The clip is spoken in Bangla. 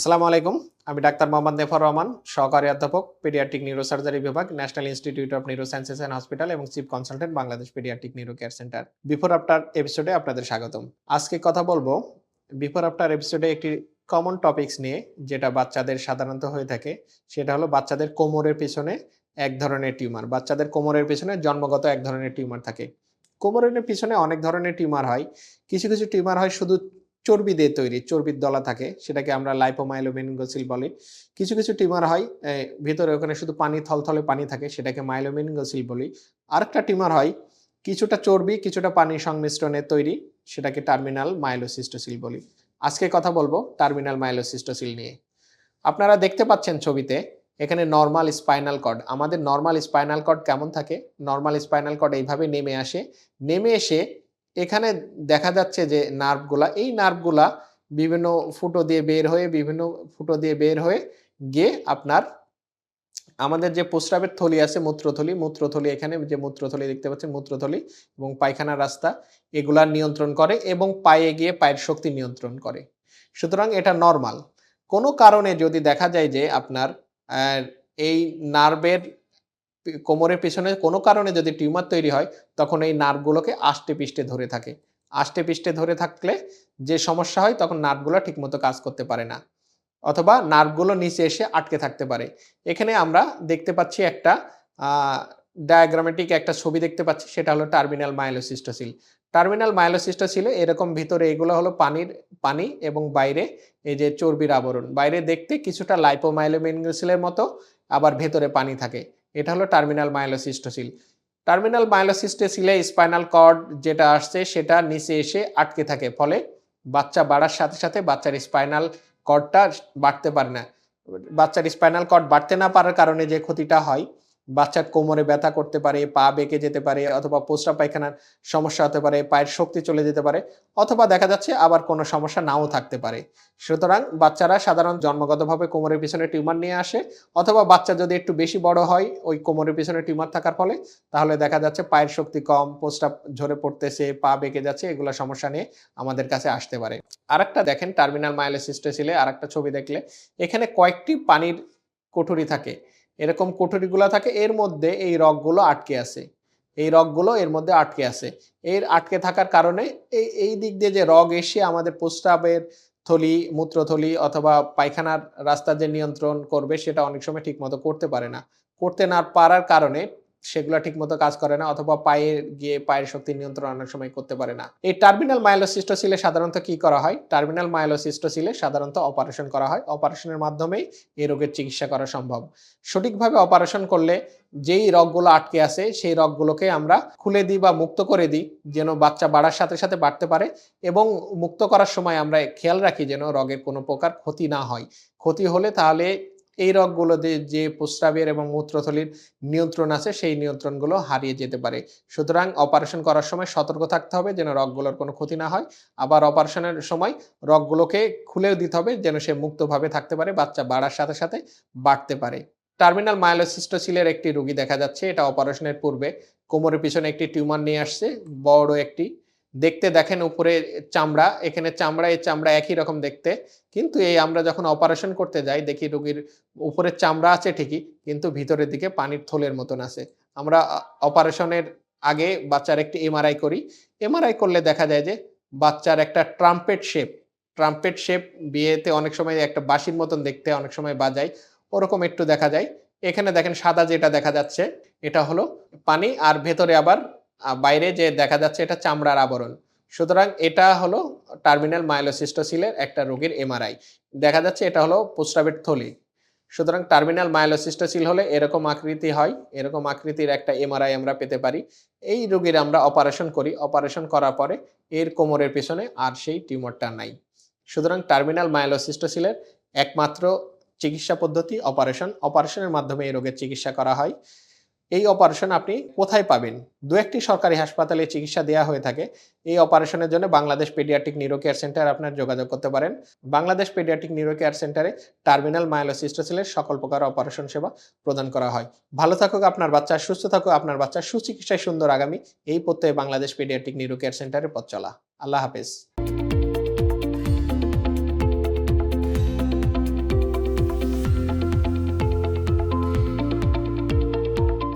আসসালামু আলাইকুম। আমি ডাক্তার মোহাম্মদ নেফর রহমান, সহকারী অধ্যাপক, পেডিয়াট্রিক নিউরোসার্জারি বিভাগ, National Institute of neuro sciences and hospital এবং chief consultant Bangladesh paediatric neuro care centre. Before after এপিসোডে আপনাদের স্বাগতম। আজকে কথা বলব, বিফোর আফটার এপিসোডে একটি কমন টপিকস নিয়ে, যেটা বাচ্চাদের সাধারণত হয়ে থাকে। সেটা হলো বাচ্চাদের কোমরের পিছনে এক ধরনের টিউমার। বাচ্চাদের কোমরের পিছনে জন্মগত এক ধরনের টিউমার থাকে। কোমরের পিছনে অনেক ধরনের টিউমার হয়। কিছু কিছু টিউমার হয় শুধু চর্বি দিয়ে তৈরি, চর্বির দলা থাকে, সেটাকে আমরা লাইপোমাইলোমেনিঙ্গোসিল বলি। কিছু কিছু টিউমার হয় ভিতরে ওখানে শুধু পানি, থলথলে পানি থাকে, সেটাকে মাইলোমেনিঙ্গোসিল বলি। আরেকটা টিউমার হয়, কিছুটা চর্বি, কিছুটা পানির সংমিশ্রণে তৈরি, সেটাকে টার্মিনাল মাইলোসিস্টোসিল বলি। আজকে কথা বলব টার্মিনাল মাইলোসিস্টোসিল নিয়ে। আপনারা দেখতে পাচ্ছেন ছবিতে, এখানে নর্মাল স্পাইনাল কর্ড আমাদের নর্মাল স্পাইনাল কর্ড কেমন থাকে? নর্মাল স্পাইনাল কর্ড এইভাবে নেমে আসে। নেমে এসে এখানে দেখা যাচ্ছে যে নার্ভগুলা এই নার্ভগুলা বিভিন্ন ফুটো দিয়ে বের হয়ে, বিভিন্ন ফুটো দিয়ে বের হয়ে গিয়ে আপনার আমাদের যে প্রস্রাবের থলি আছে, মূত্রথলি মূত্রথলি এখানে যে মূত্রথলি দেখতে পাচ্ছেন, মূত্রথলি এবং পায়খানার রাস্তা, এগুলা নিয়ন্ত্রণ করে এবং পায়ে গিয়ে পায়ের শক্তি নিয়ন্ত্রণ করে। সুতরাং এটা নর্মাল কোনো কারণে যদি দেখা যায় যে আপনার এই নার্ভের কোমরের পিছনে কোনো কারণে যদি টিউমার তৈরি হয়, তখন এই নার্ভগুলোকে আষ্টে পিষ্টে ধরে থাকে। আষ্টে পিষ্টে ধরে থাকলে যে সমস্যা হয়, তখন নার্ভগুলো ঠিকমতো কাজ করতে পারে না। অথবা নার্ভগুলো নিচে এসে আটকে থাকতে পারে। এখানে আমরা দেখতে পাচ্ছি একটা ডায়াগ্রামেটিক একটা ছবি দেখতে পাচ্ছি, সেটা হলো টার্মিনাল মাইলোসিস্টোসিল টার্মিনাল মাইলোসিস্টোসিলে এরকম ভিতরে এগুলো হলো পানির, পানি এবং বাইরে এই যে চর্বির আবরণ। বাইরে দেখতে কিছুটা লাইপোমাইলোমেনগোসিলের মতো, আবার ভেতরে পানি থাকে। এটা হলো টার্মিনাল মাইলোসিস্টোসিল টার্মিনাল মাইলোসিস্টোসিলে স্পাইনাল কর্ড যেটা আসছে, সেটা নিচে এসে আটকে থাকে, ফলে বাচ্চা বাড়ার সাথে সাথে বাচ্চার স্পাইনাল কর্ডটা বাড়তে পারে না। বাচ্চার স্পাইনাল কর্ড বাড়তে না পারার কারণে যে ক্ষতিটা হয় বাচ্চার কোমরে ব্যথা করতে পারে, পা বেঁকে যেতে পারে অথবা পোস্টা পায়খানার সমস্যা হতে পারে, পায়ের শক্তি চলে যেতে পারে অথবা দেখা যাচ্ছে আবার কোনো সমস্যা নাও থাকতে পারে। সুতরাং বাচ্চারা সাধারণ জন্মগতভাবে কোমরের পিছনে টিউমার নিয়ে আসে অথবা বাচ্চা যদি একটু বেশি বড় হয় ওই কোমরের পিছনে টিউমার থাকার ফলে তাহলে দেখা যাচ্ছে পায়ের শক্তি কম প্রস্রাব ঝরে পড়তেছে, পা বেঁকে যাচ্ছে, এগুলো সমস্যা নিয়ে আমাদের কাছে আসতে পারে। আরেকটা দেখেন টার্মিনাল মাইলোসিস্টোসিলে আরেকটা ছবি দেখলে এখানে কয়েকটি পানির কোঠরি থাকে। এরকম কোঠরিগুলো থাকে, এর মধ্যে এই রগগুলো আটকে আছে। এই রগগুলো এর মধ্যে আটকে আছে। এর আটকে থাকার কারণে এই এই দিক দিয়ে যে রগ এসে আমাদের প্রস্রাবের থলি, মূত্রথলি অথবা পায়খানার রাস্তা যে নিয়ন্ত্রণ করবে, সেটা অনেক সময় ঠিকমতো করতে পারে না। করতে না পারার কারণে সেগুলো ঠিকমতো কাজ করে না অথবা পায়ে গিয়ে পায়ের শক্তি নিয়ন্ত্রণ অনেক সময় করতে পারে না। এই টার্মিনাল মাইলোসিস্টোসিলে সাধারণত কি করা হয়? টার্মিনাল মাইলোসিস্টোসিলে সাধারণত অপারেশন করা হয়। অপারেশনের মাধ্যমেই এই রোগের চিকিৎসা করা সম্ভব। সঠিকভাবে অপারেশন করলে যেই রগগুলো আটকে আছে, সেই রগগুলোকে আমরা খুলে দিই বা মুক্ত করে দিই, যেন বাচ্চা বাড়ার সাথে সাথে বাড়তে পারে এবং মুক্ত করার সময় আমরা খেয়াল রাখি যেন রগের কোনো প্রকার ক্ষতি না হয়। ক্ষতি হলে তাহলে এই রগগুলোতে যে প্রস্রাবের এবং মূত্রথলির নিয়ন্ত্রণ আছে, সেই নিয়ন্ত্রণগুলো হারিয়ে যেতে পারে। সুতরাং অপারেশন করার সময় সতর্ক থাকতে হবে যেন রগগুলোর কোনো ক্ষতি না হয়। আবার অপারেশনের সময় রগগুলোকে খুলেও দিতে হবে যেন সে মুক্তভাবে থাকতে পারে, বাচ্চা বাড়ার সাথে সাথে বাড়তে পারে। টার্মিনাল মায়োলোসিস্টোসিলের একটি রোগী দেখা যাচ্ছে। এটা অপারেশনের পূর্বে। কোমরের পিছনে একটি টিউমার নিয়ে আসছে, বড় একটি দেখতে দেখেন উপরে চামড়া, এখানে চামড়া, এই চামড়া একই রকম দেখতে। কিন্তু এই আমরা যখন অপারেশন করতে যাই, দেখি রোগীর উপরের চামড়া আছে ঠিকই, কিন্তু ভিতরের দিকে পানির থলের মতন আছে। আমরা অপারেশনের আগে বাচ্চার একটি এমআরআই করি। এমআরআই করলে দেখা যায় যে বাচ্চার একটা ট্রাম্পেট শেপ ট্রাম্পেট শেপ বিয়েতে অনেক সময় একটা বাঁশির মতন দেখতে অনেক সময় বাজায়, ওরকম একটু দেখা যায়। এখানে দেখেন সাদা যেটা দেখা যাচ্ছে, এটা হলো পানি, আর ভেতরে আবার বাইরে যে দেখা যাচ্ছে এটা চামড়ার আবরণ। সুতরাং এটা হলো টার্মিনাল মাইলোসিস্টোসিলের একটা রোগীর এমআরআই দেখা যাচ্ছে এটা হলো প্রস্রাবের থলি। সুতরাং টার্মিনাল মাইলোসিস্টোসিল হলে এরকম আকৃতি হয়, এরকম আকৃতির একটা এমআরআই আমরা পেতে পারি। এই রোগীর আমরা অপারেশন করি। অপারেশন করার পরে এর কোমরের পেছনে আর সেই টিউমারটা নাই। সুতরাং টার্মিনাল মাইলোসিস্টোসিলের একমাত্র চিকিৎসা পদ্ধতি অপারেশন। অপারেশনের মাধ্যমে এই রোগের চিকিৎসা করা হয়। এই অপারেশন আপনি কোথায় পাবেন? দু একটি সরকারি হাসপাতালে চিকিৎসা দেওয়া হয়ে থাকে। এই অপারেশনের জন্য Bangladesh paediatric neuro care centre আপনার যোগাযোগ করতে পারেন। বাংলাদেশ পেডিয়াট্রিক নিউরো কেয়ার সেন্টারে টার্মিনাল মাইলোসিস্টোসিলের সকল প্রকার অপারেশন সেবা প্রদান করা হয়। ভালো থাকুক আপনার বাচ্চা, সুস্থ থাকুক আপনার বাচ্চা, সুচিকিৎসায় সুন্দর আগামী। এই প্রত্যয়ে বাংলাদেশ পেডিয়াট্রিক নিউরো কেয়ার সেন্টারে পথ চলা। আল্লাহ হাফেজ।